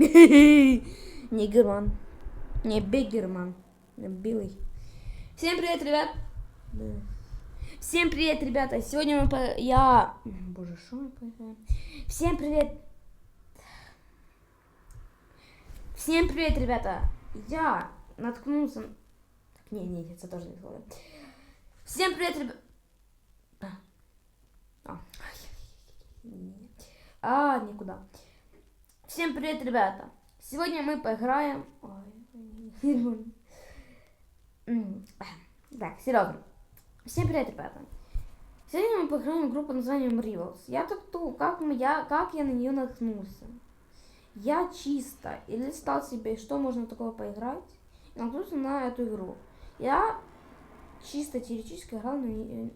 Нигерман. Не Бигерман. Белый. Всем привет, ребят. Всем привет, ребята. Сегодня мы по... Я... Боже, что мы поиграем? Всем привет. Всем привет, ребята. Я наткнулся... Так, не, не, это тоже не слово. Всем привет, ребята. А. Не. А, никуда. Всем привет, ребята. Сегодня мы поиграем... Ой, Так, серьезно. Всем привет, ребята. Сегодня мы поиграем в группу названием Rivals. Я так думаю, как, мы- я, как я на нее наткнулся. Я чисто и листал себе, что можно такого поиграть, и наткнулся на эту игру. Я чисто теоретически играл на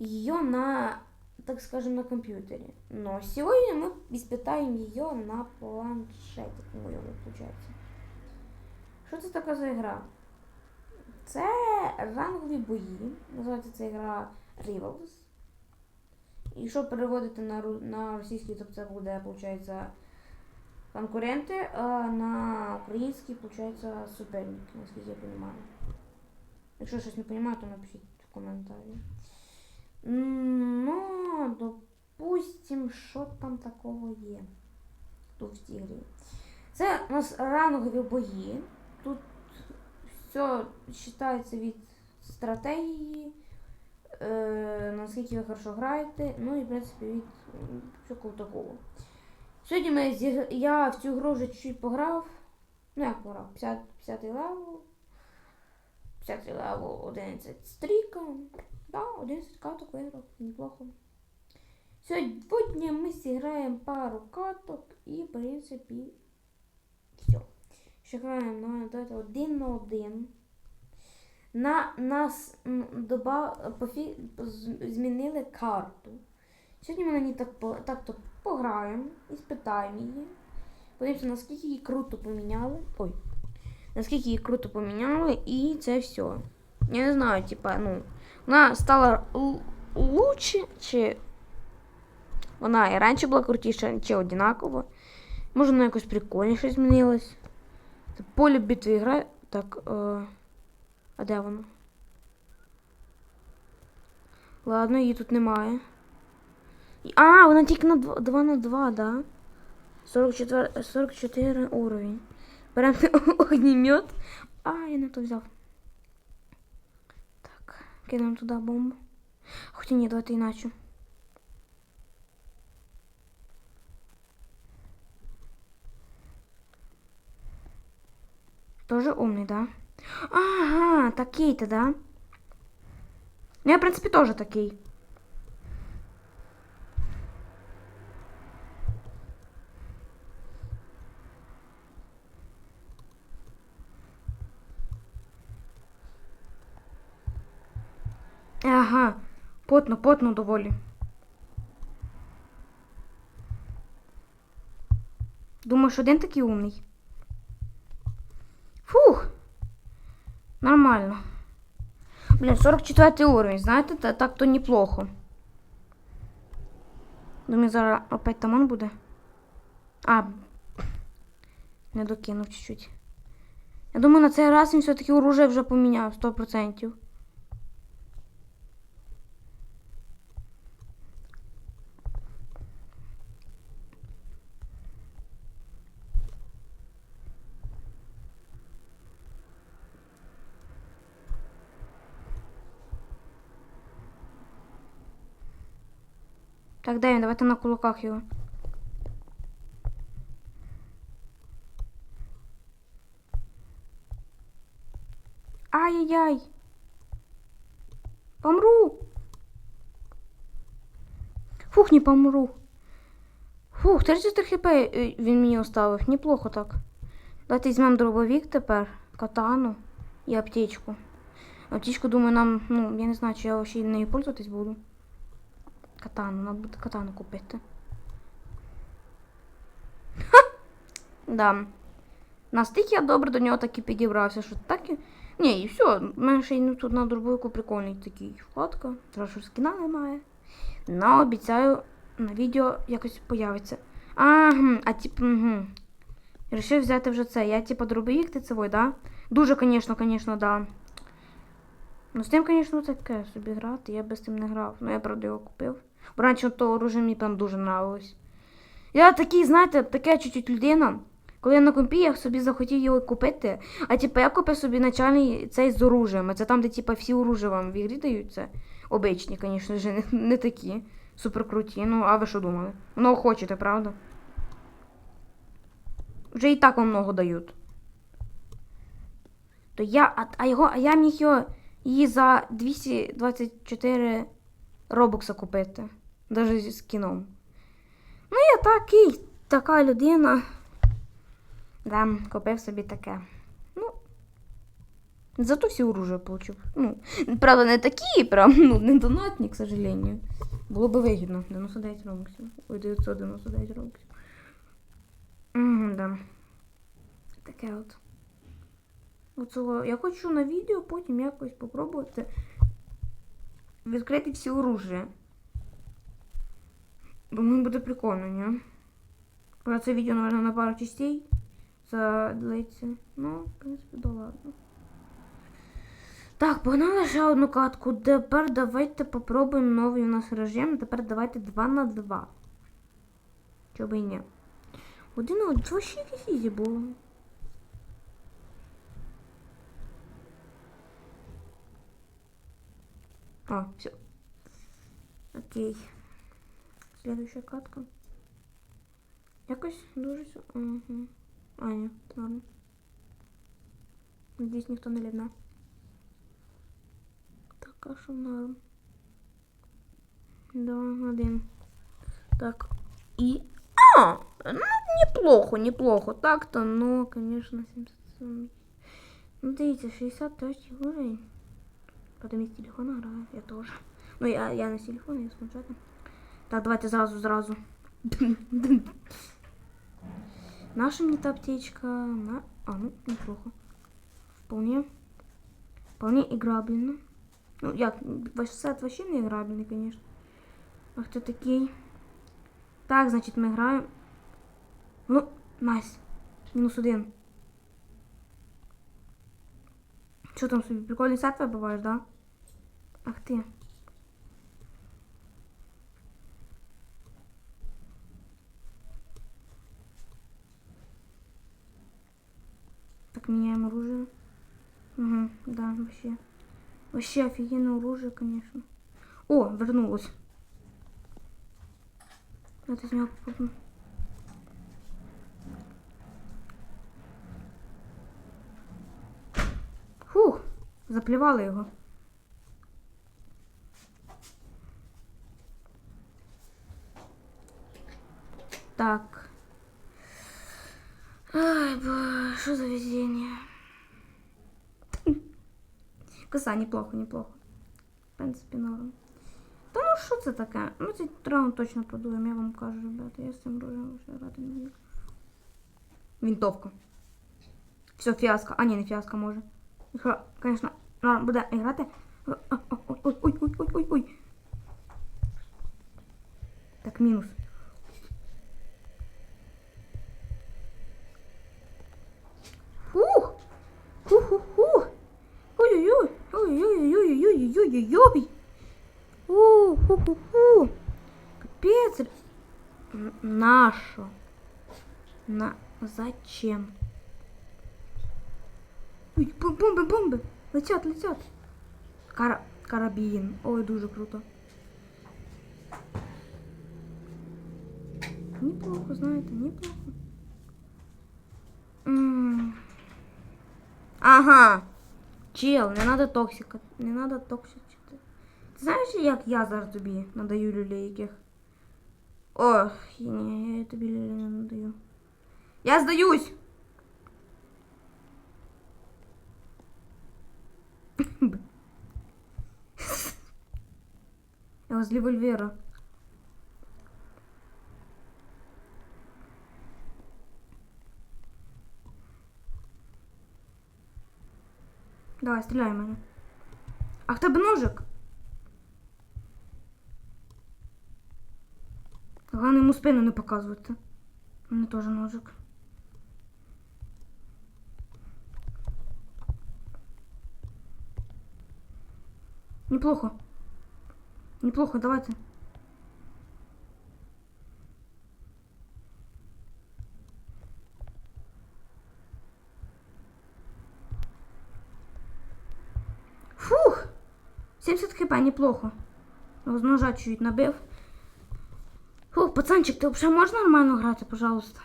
ее на, так скажем, на компьютере. Но сегодня мы испытаем ее на планшете, по-моему, получается. Що це така за гра? Це рангові бої. Називається ця гра Rivals. І якщо переводити на, на російський, то це буде, виходить, конкуренти, а на український, виходить, суперники, наскільки я розумію. Якщо щось не розумію, то напишіть в коментарі. Ну, допустим, що там такого є тут в цій грі. Це у нас рангові бої. Тут все вважається від стратегії, е, наскільки ви хорошо граєте, ну і в принципі від м, всякого такого. Сьогодні ми зіг... я в цю гру вже чуть-чуть пограв. Ну як пограв? 50, 50 левел. 50 левел, 11 стріка. Да, 11 каток виграв, неплохо. Сьогодні ми зіграємо пару каток і, в принципі, все. Ще граємо на давайте один на один. На нас доба, пофі, змінили карту. Сьогодні ми на ній так, так то пограємо і спитаємо її. Подивимося, наскільки її круто поміняли. Ой. Наскільки її круто поміняли, і це все. Я не знаю, типа, ну, вона стала лучше, чи вона і раніше була крутіша, чи однаково. Може, вона якось прикольніше змінилась. Поле битви гра. Так, е... а де воно? Ладно, її тут немає. А, вона тільки на 2, на 2, да? 44, 44 уровень. Беремо огнемет. А, я не то взяв. Так, кидаємо туди бомбу. Хоча ні, давайте іначе. Тоже умный, да? Ага, такий-то, да? Ну, я, в принципе, тоже такий. Ага, потно, потно доволі. Думаєш, один такий умний? Фух. Нормально. Блин, 44 уровень, знаєте, так то неплохо. Думаю, зараз опять там он буде. А. Не докинув чуть-чуть. Я думаю, на цей раз він все-таки оружие вже поміняв 100%. Так, де він? Давайте на кулаках його. Ай-яй-яй. Помру. Фух, не помру. Фух, 33 хп е, він мені оставив. Неплохо так. Давайте візьмемо дробовик тепер, катану і аптечку. Аптечку, думаю, нам, ну, я не знаю, чи я ще нею пользуватись буду. Катану, треба буде катану купити. Ха! Да. Настільки я добре до нього так і підібрався, що так і. Ні, і все. Ще й тут на дробовику прикольний такий вкладка. Трошки скіна немає. Но обіцяю, на відео якось появиться. А, гм, а типу, угу. Рішив взяти вже це. Я типу дробовик ти цивой, да? Дуже, звісно, звісно, да. Ну, з тим, звісно, таке собі грати. Я би з тим не грав. Ну, я правда його купив. Раніше то оружие мені прям дуже нравилось. Я такий, знаєте, така чуть-чуть людина. Коли я на компі, я собі захотів його купити. А типу, я купив собі начальний цей з оружием. Це там, де типу, всі оружия вам в ігрі даються. Обичні, звісно ж, не, не такі. Супер круті. Ну, а ви що думали? Много хочете, правда? Вже і так вам много дають. То я, а, а його, а я міг його її за 224 робокса купити. Даже зі скіном. Ну, я такий, така людина. Да, купив собі таке. Ну. Зато всі оружия получив. Ну, правда, не такі, прям, ну, не донатні, к сожалению. Було би вигідно. 99 робоксів. Ой, 999 робоксів. Угу, да. Таке от. Оцього. Я хочу на відео потім якось попробувати відкрити всі оружия. Думаю, буде прикольно, ні? Про це відео, наверное, на пару частей задлиться. Ну, в принципі, да ладно. Так, погнали ще одну катку. Тепер давайте попробуємо новий у нас режим. Тепер давайте 2 на 2. Чого і ні. Один на один. Вообще якесь ізі було. А, все. Окей. Следующая катка. Якось дуже. всё- Угу. А, ні, ладно. Надіюсь, ніхто не лівна. Так, а що норм? Да, один. Так. И... А! Ну, неплохо, неплохо. Так-то, но, конечно, 77. Ну, дивіться, 63 уровень. Потом из телефона граю, я тоже. Ну, я, я на телефоне, я с планшетом. Так, давайте зразу, зразу. Наша мне та аптечка. На... А, ну, неплохо. Вполне. Вполне играбельно. Ну, як, сет вообще не играбельный, конечно. Ах ты такий. Так, значит, мы играем. Ну, найс. Мінус один. Що там собі? Прикольний сет вибиваєш, да? Ах ти. Меняем оружие. Угу, да, вообще. Вообще офигенное оружие, конечно. О, вернулось. Давайте з нього попробуємо. Фух, заплівали його. Так. Ай, бо, що за везение? Коса, неплохо, неплохо. В принципі, норм. Та ну що це таке? Ну цей раунд точно продуємо, я вам кажу, ребята. Я з цим рожем вже грати не буду. Вінтовка. Все, фіаско. А, ні, не фіаско може. Якщо, звісно, вона буде грати. Ой, ой, ой, ой, ой, ой, ой. Так, мінус. Зачем? Ой, бом- бомби, бомби! Летят, летят! Кара... Карабін. Ой, дуже круто. Неплохо, знаєте, неплохо. М. Ага. Чел, не надо токсика. Не надо токсичити. Ти знаєш, як я зараз тобі надаю люлей яких? Ох, ні, я тобі люлей не надаю. Я здаюсь! Я з револьвера. Давай, стреляй в мене. А в тебе ножик? Головне йому спину не показувати. У мене теж ножик. Неплохо. Неплохо, давайте. Фух! 70 хп, неплохо. З ножа чуть набив. Фух, пацанчик, ти взагалі можеш нормально грати, пожалуйста?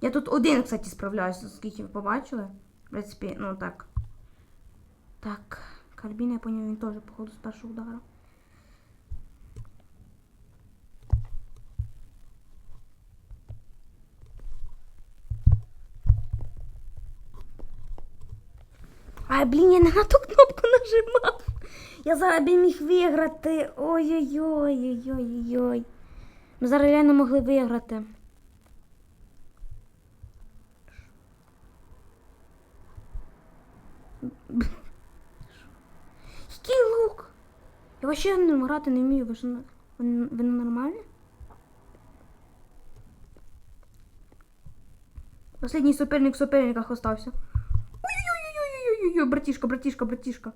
Я тут один, кстати, справляюся, скільки ви побачили. В принципі, ну так. Так, Карбін, я поняв, він теж, походу, з першого удара. Ай, блін, я не на ту кнопку нажимав. Я зараз би міг виграти. Ой-ой-ой-ой-ой-ой. Ми зараз реально могли виграти. Який лук? Вообще ним грати не вмію, ви ж ви, не- нормальні? Последній суперник в суперниках остався. Ой-ой-ой-ой-ой-ой, братишка, братишка, братишка.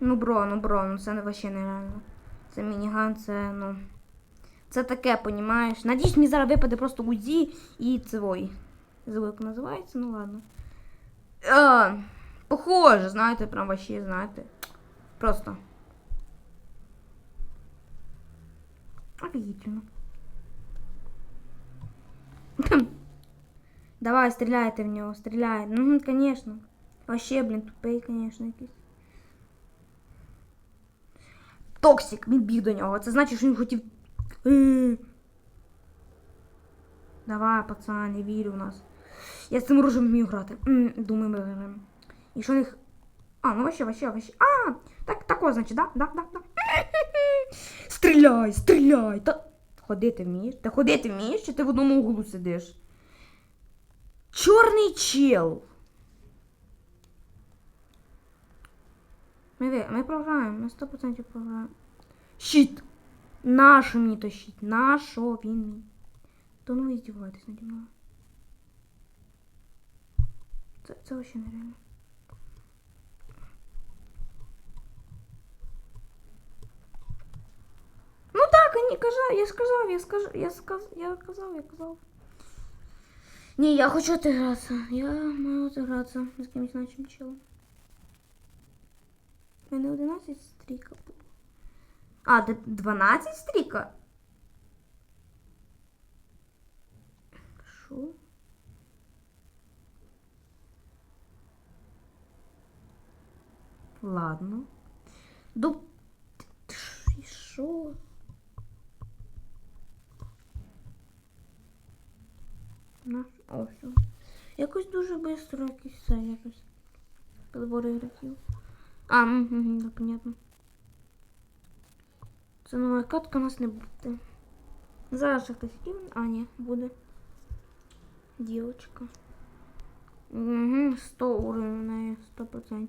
Ну, бро, ну бро, ну це вообще нереально. Це мініган, це, ну. Це таке, понімаєш? Надіюсь, мені зараз випаде просто УЗІ і цивой. Забув, як називається, ну ладно. А, похоже, знаєте, прям вообще, знаєте. Просто. Офігительно. Давай, стреляйте в нього, стреляй. Ну, конечно. Вообще, блін, тупий, конечно, якийсь. Токсик, він біг до нього. Це значить, що він хотів. Давай, пацан, я вірю в нас. Я з цим оружием вмію грати. Думаю, ми виграємо. І що в них. А, ну вообще, вообще, вообще. А, так, тако, значить, да? Да, да, да. Стріляй, стріляй. Та... Ходити вмієш? Ти ходити вмієш, чи ти в одному углу сидиш? Чорний чел. Ми, ми програємо, ми 100% програємо. Щит! Нащо мені то щит? Нащо він мені? То ну ви здіваєтесь наді мною. Це, це вообще нереально. Ну так, не кажа, я сказав, я скажу, я сказ, я казав, я казав. Ні, я хочу отигратися. Я маю отигратися з кимось начим челом. У мене 11 стріка було. А, де 12 стріка? Що? Ладно. Дуб. І Що? Наш... О, все. Якось дуже швидко якийсь це якось. Підбори ігроків. А, угу, да, понятно. Це нова катка у нас не буде. Зараз ще хтось який? А, ні, буде. Дівочка. Угу, 100 уровень у неї, 100%.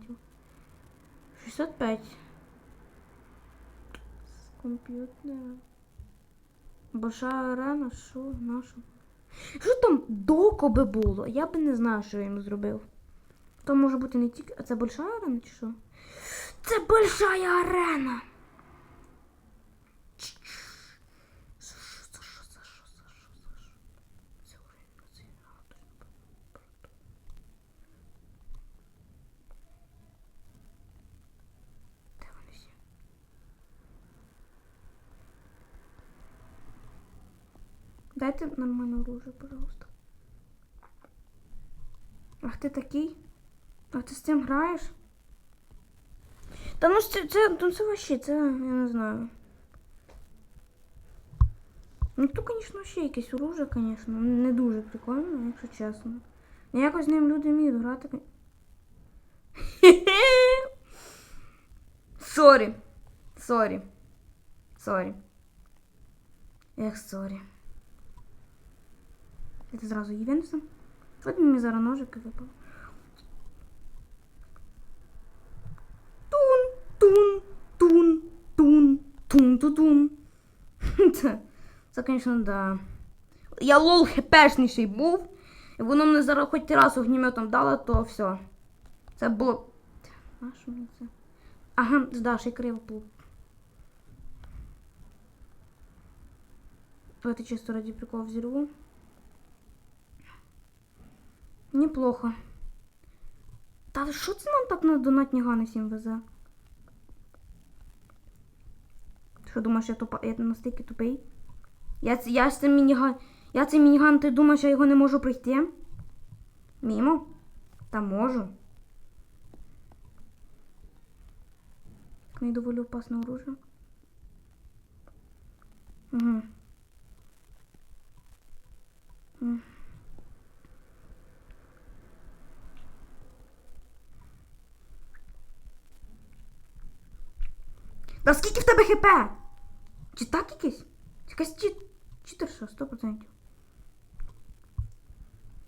65. З комп'ютера. Большая арена, що наша? Що там доко би було? Я би не знаю, що я їм зробив. То може бути не тільки. А це большая арена чи що? Це большая арена! Це що, це що, це що, це що, це що? Це уровень, це я- Де вони всі? Дайте нормальне оружие, пожалуйста. Ах ти такий? А ти з цим граєш? Та ну це, це, ну це вообще, це я не знаю. Ну то, звісно, ще якесь оружие, звісно. Не дуже прикольно, якщо чесно. Якось з ним люди вміють грати. Сорі. Сорі. Сорі. Ех, сорі. Это зразу Євенсом. От мені зараз ножики випали. Тун, тун, тун, тун, тун, тун, тун. Це, звісно, да. Я лол хепешніший був. І воно мене зараз хоч раз огнеметом дало, то все. Це було. А що мені це? Ага, да, ще й криво було. Давайте чисто ради прикола взорву. Неплохо. Та що це нам так на донатні гани всім везе? Що думаєш, я тупа. Я настільки тупий? Я, я цим мініган. Я цей мініган, ти думаєш, я його не можу пройти? Мімо? Та можу. Мені доволі опасне оружие. Угу. Та скільки в тебе хп? Чи так якийсь? Чи якась чит... читерша, 100%.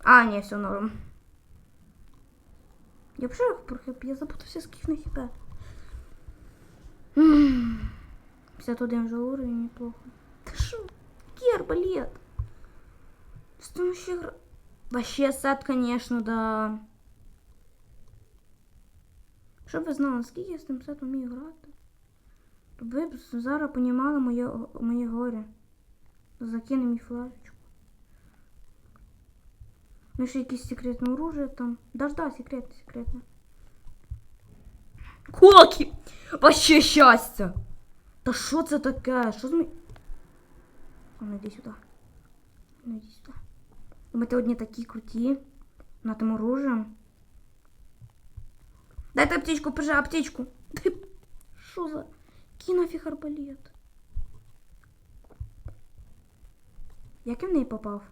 А, ні, все норм. Я вже про хп, я запутався, скільки на хп. М. 51 вже уровень, неплохо. Та що? Який арбалет? Что вообще гра... Вообще сет, конечно, да. Щоб ви знали, скільки я з тим сетом вмію грати. Ви б зараз понімали моє, моє горе. Закинемо мені флешечку. Ну ще якісь секретне оружие там. Да, да, секретне, секретне. Кулаки! Вообще щастя! Та що це таке? Що з ми... А ну йди сюди. Ну йди сюди. Думаєте, одні такі круті. На тим оружием. Дайте аптечку, пожа, аптечку. Що за... Який нафіг арбалет? Я в неї попав?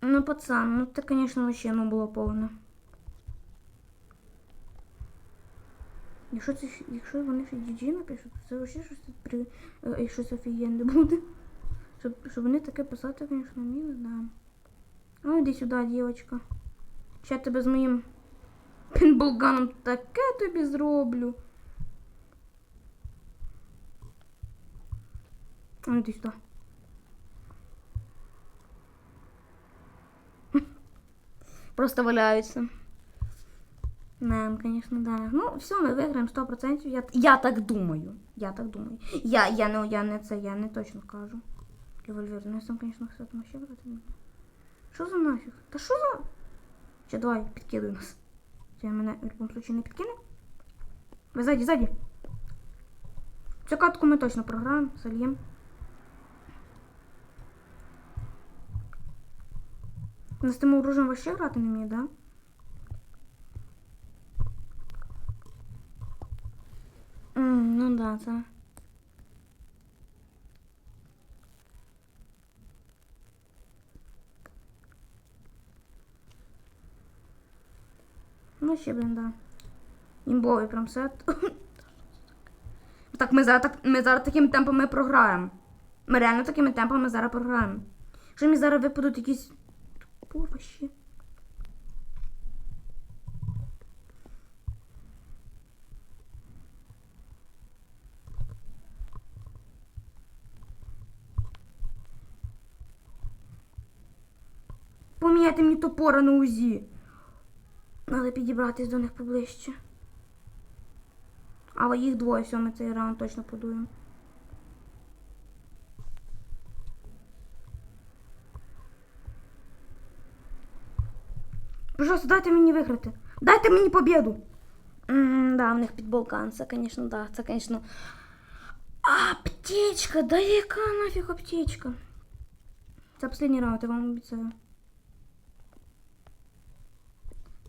Ну, пацан, ну це, конечно, вообще ну було повне. Якщо це якщо вони ще GG напишуть, це вообще щось при е, щось офігенне буде. Щоб, щоб вони таке писати, звісно, вміли, да. Ну, іди сюди, дівчинка. Ще тебе з моїм пінболганом таке тобі зроблю. Ну, іди сюди. Просто валяються. Не, конечно, да. Ну, все, ми виграємо 100%. Я, я так думаю. Я так думаю. Я, я, не, я не це, я не точно кажу. Револьвер. Ну, я сам, конечно, все там ще брати не буду. Що за нафіг? Та що за... Ще давай, підкидуй нас. Це мене в будь-якому случаю не підкине. Ви ззаді, ззаді. Цю катку ми точно програємо, зальємо. З тим оружием вообще грати не вміє, да? Ну да, це. Ну, ще, блин, да. Імбовий прям сет. так, ми зараз, так, ми зараз такими темпами програємо. Ми реально такими темпами зараз програємо. Якщо мені зараз випадуть якісь. Вообще. Поміняйте мені топора на УЗІ. Надо підібратись до них поближче. Але їх двоє, все, ми цей раунд точно подуємо. Пожалуйста, дайте мені виграти. Дайте мені победу. М, да, в них підболкан, це, конечно, да, це, конечно. Аптечка, да яка нафіг аптечка? Це останній раунд, я вам обіцяю.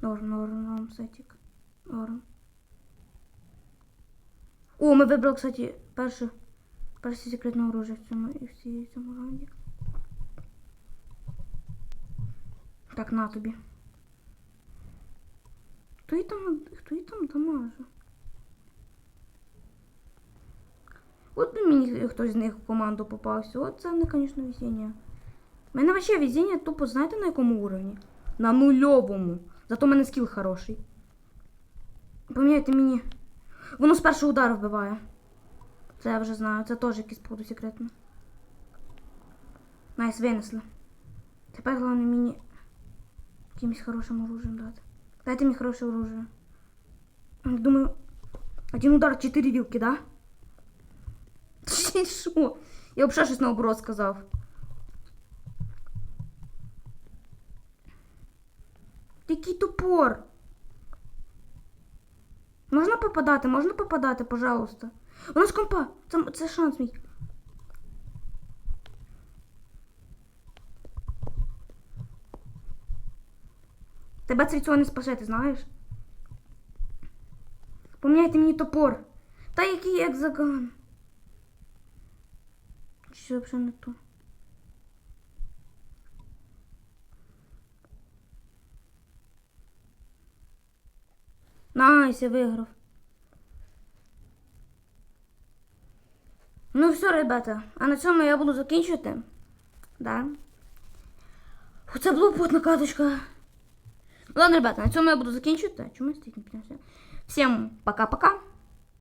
Норм, норм, норм, сетик. Норм. О, ми вибрали, кстати, перше, перше секретне оружие в цьому, і в цьому раунді. Так, на тобі. Хто її там, хто її там дамаже? От би мені хтось з них в команду попався. От це не, звісно, везіння. У мене взагалі везіння тупо, знаєте, на якому уровні? На нульовому. Зато в мене скіл хороший. Поміняйте мені. Воно з першого удару вбиває. Це я вже знаю. Це теж якийсь походу секретно. Найс, винесли. Тепер головне мені якимось хорошим оружием дати. Дайте мені хороше оружие. Думаю, один удар, чотири вілки, да? Чи Що? Я взагалі щось наоборот сказав. Який тупор. Можна попадати, можна попадати, пожалуйста. У нас компа. Це, це шанс мій. Тебе це від цього не спасе, ти знаєш? Поміняйте мені топор. Та який екзагон. Що взагалі не то? Найс, я виграв. Ну все, ребята, а на цьому я буду закінчувати. Да. Це була потна каточка. Ладно, ребята, на цьому я буду закінчувати. Чому я стільки піднявся? Всім пока-пока.